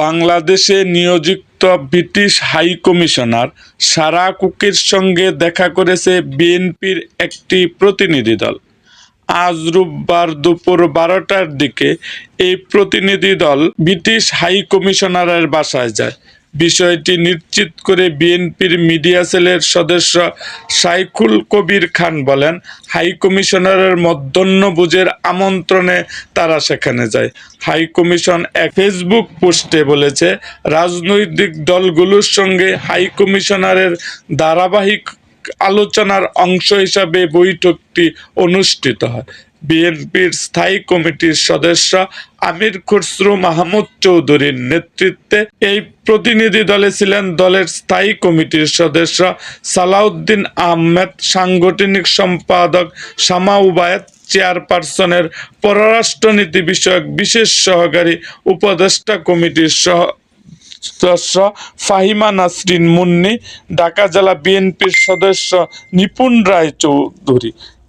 বাংলাদেশে নিয়োজিত British high commissioner Sarah কুকির সঙ্গে দেখা করেছে বিএনপির একটি প্রতিনিধি দল। আজ রোববার দুপুর বারোটার দিকে এই প্রতিনিধি দল ব্রিটিশ হাই কমিশনারের বাসায় যায়। বিষয়টি নিশ্চিত করে বিএনপির মিডিয়া সেলের সদস্য সাইকুল কবির খান বলেন, হাই কমিশনারের মধ্যাহ্নভোজের আমন্ত্রণে তারা সেখানে যায়। হাই কমিশন এক ফেসবুক পোস্টে বলেছে, রাজনৈতিক দলগুলোর সঙ্গে হাই কমিশনারের ধারাবাহিক আলোচনার অংশ হিসাবে বৈঠকটি অনুষ্ঠিত হয়। বিএনপির স্থায়ী কমিটির সদস্য আমির খসরু মাহমুদ চৌধুরীর নেতৃত্বে এই প্রতিনিধি দলে ছিলেন দলের স্থায়ী কমিটির সদস্য সালাউদ্দিন আহমেদ, সাংগঠনিক সম্পাদক শামা উবায়ত চেয়ারপারসনের পররাষ্ট্রনীতি বিষয়ক বিশেষ সহকারী উপদেষ্টা কমিটির সহ, সদস্য ফাহিমা নাসরিন মুন্নি, ঢাকা জেলা বিএনপির সদস্য নিপুণ রায় চৌধুরী।